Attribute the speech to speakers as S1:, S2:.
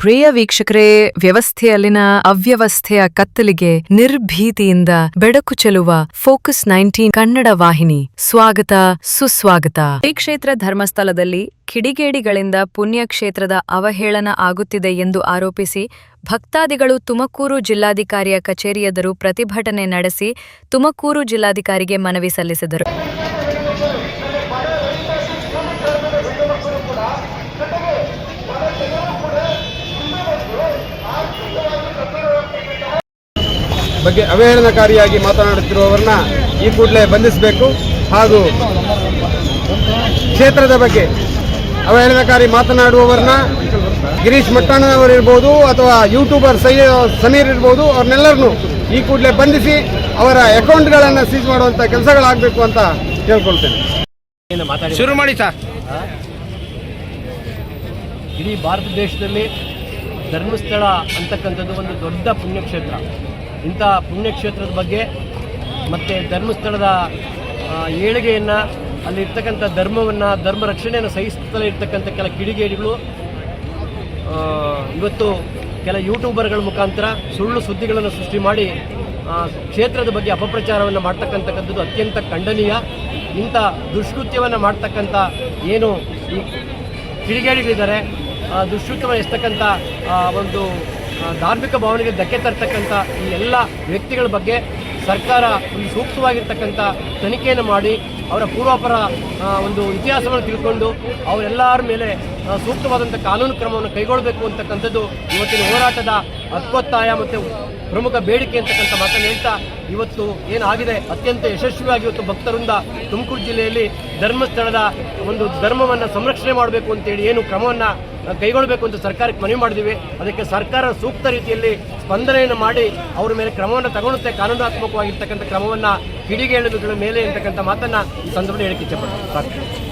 S1: ಪ್ರಿಯ ವೀಕ್ಷಕರೇ, ವ್ಯವಸ್ಥೆಯಲ್ಲಿನ ಅವ್ಯವಸ್ಥೆಯ ಕತ್ತಲಿಗೆ ನಿರ್ಭೀತಿಯಿಂದ ಬೆಡಕು ಚೆಲುವ ಫೋಕಸ್ ನೈನ್ಟೀನ್ ಕನ್ನಡ ವಾಹಿನಿ. ಸ್ವಾಗತ, ಸುಸ್ವಾಗತ. ಶ್ರೀ ಕ್ಷೇತ್ರ ಧರ್ಮಸ್ಥಳದಲ್ಲಿ ಕಿಡಿಗೇಡಿಗಳಿಂದ ಪುಣ್ಯಕ್ಷೇತ್ರದ ಅವಹೇಳನ ಆಗುತ್ತಿದೆ ಎಂದು ಆರೋಪಿಸಿ ಭಕ್ತಾದಿಗಳು ತುಮಕೂರು ಜಿಲ್ಲಾಧಿಕಾರಿಯ ಕಚೇರಿಯದರು ಪ್ರತಿಭಟನೆ ನಡೆಸಿ ತುಮಕೂರು ಜಿಲ್ಲಾಧಿಕಾರಿಗೆ ಮನವಿ ಸಲ್ಲಿಸಿದರು.
S2: ಬಗ್ಗೆ ಅವಹೇಳನಕಾರಿಯಾಗಿ ಮಾತನಾಡುತ್ತಿರುವವರನ್ನ ಈ ಕೂಡಲೇ ಬಂಧಿಸಬೇಕು ಹಾಗೂ ಕ್ಷೇತ್ರದ ಬಗ್ಗೆ ಅವಹೇಳನಕಾರಿ ಮಾತನಾಡುವವರನ್ನ ಗಿರೀಶ್ ಮಟ್ಟಣ್ಣನವರು ಇರ್ಬೋದು ಅಥವಾ ಯೂಟ್ಯೂಬರ್ ಸೈ ಸಮೀರ್ ಇರ್ಬೋದು ಅವ್ರನ್ನೆಲ್ಲರನ್ನು ಈ ಕೂಡಲೇ ಬಂಧಿಸಿ ಅವರ ಅಕೌಂಟ್ಗಳನ್ನು ಸೀಸ್ ಮಾಡುವಂಥ ಕೆಲಸಗಳಾಗಬೇಕು ಅಂತ ಕೇಳ್ಕೊಳ್ತೇನೆ.
S3: ಶುರು ಮಾಡಿ ಸರ್.
S4: ಇಡೀ ಭಾರತ ದೇಶದಲ್ಲಿ ಧರ್ಮಸ್ಥಳ ಅಂತಕ್ಕಂಥದ್ದು ಒಂದು ದೊಡ್ಡ ಪುಣ್ಯಕ್ಷೇತ್ರ. ಇಂಥ ಪುಣ್ಯಕ್ಷೇತ್ರದ ಬಗ್ಗೆ ಮತ್ತು ಧರ್ಮಸ್ಥಳದ ಏಳಿಗೆಯನ್ನು ಅಲ್ಲಿರ್ತಕ್ಕಂಥ ಧರ್ಮವನ್ನು, ಧರ್ಮ ರಕ್ಷಣೆಯನ್ನು ಸಹಿಸುತ್ತಲೇ ಇರ್ತಕ್ಕಂಥ ಕೆಲ ಕಿಡಿಗೇಡಿಗಳು ಇವತ್ತು ಕೆಲ ಯೂಟ್ಯೂಬರ್ಗಳ ಮುಖಾಂತರ ಸುಳ್ಳು ಸುದ್ದಿಗಳನ್ನು ಸೃಷ್ಟಿ ಮಾಡಿ ಕ್ಷೇತ್ರದ ಬಗ್ಗೆ ಅಪಪ್ರಚಾರವನ್ನು ಮಾಡ್ತಕ್ಕಂಥಕ್ಕಂಥದ್ದು ಅತ್ಯಂತ ಖಂಡನೀಯ. ಇಂಥ ದುಷ್ಕೃತ್ಯವನ್ನು ಮಾಡ್ತಕ್ಕಂಥ ಏನು ಈ ಕಿಡಿಗೇಡಿಗಳಿದ್ದಾರೆ ದುಷ್ಕೃತ್ಯವನ್ನು ಎಸ್ತಕ್ಕಂಥ ಒಂದು ಧಾರ್ಮಿಕ ಭಾವನೆಗೆ ಧಕ್ಕೆ ತರ್ತಕ್ಕಂಥ ಈ ಎಲ್ಲ ವ್ಯಕ್ತಿಗಳ ಬಗ್ಗೆ ಸರ್ಕಾರ ಒಂದು ಸೂಕ್ತವಾಗಿರ್ತಕ್ಕಂಥ ತನಿಖೆಯನ್ನು ಮಾಡಿ ಅವರ ಪೂರ್ವಾಪರ ಒಂದು ಇತಿಹಾಸವನ್ನು ತಿಳ್ಕೊಂಡು ಅವರೆಲ್ಲರ ಮೇಲೆ ಸೂಕ್ತವಾದಂಥ ಕಾನೂನು ಕ್ರಮವನ್ನು ಕೈಗೊಳ್ಳಬೇಕು ಅಂತಕ್ಕಂಥದ್ದು ಇವತ್ತಿನ ಹೋರಾಟದ ಹಕ್ಕೊತ್ತಾಯ ಮತ್ತು ಪ್ರಮುಖ ಬೇಡಿಕೆ ಅಂತಕ್ಕಂಥ ಮಾತನ್ನು ಹೇಳ್ತಾ ಇವತ್ತು ಏನಾಗಿದೆ? ಅತ್ಯಂತ ಯಶಸ್ವಿಯಾಗಿ ಇವತ್ತು ಭಕ್ತರಿಂದ ತುಮಕೂರು ಜಿಲ್ಲೆಯಲ್ಲಿ ಧರ್ಮಸ್ಥಳದ ಒಂದು ಧರ್ಮವನ್ನು ಸಂರಕ್ಷಣೆ ಮಾಡಬೇಕು ಅಂತೇಳಿ ಏನು ಕ್ರಮವನ್ನು ಕೈಗೊಳ್ಳಬೇಕು ಅಂತ ಸರ್ಕಾರಕ್ಕೆ ಮನವಿ ಮಾಡಿದ್ದೀವಿ ಅದಕ್ಕೆ ಸರ್ಕಾರ ಸೂಕ್ತ ರೀತಿಯಲ್ಲಿ ಸ್ಪಂದನೆಯನ್ನು ಮಾಡಿ ಅವರ ಮೇಲೆ ಕ್ರಮವನ್ನು ತಗೊಳುತ್ತೆ ಕಾನೂನಾತ್ಮಕವಾಗಿರ್ತಕ್ಕಂಥ ಕ್ರಮವನ್ನು ಕಿಡಿಗೇಳುಗಳ ಮೇಲೆ ಇರ್ತಕ್ಕಂಥ ಮಾತನ್ನು ಈ ಸಂದರ್ಭದಲ್ಲಿ ಹೇಳಿಕೆ ಇಚ್ಛೆಪಡ್ತೀನಿ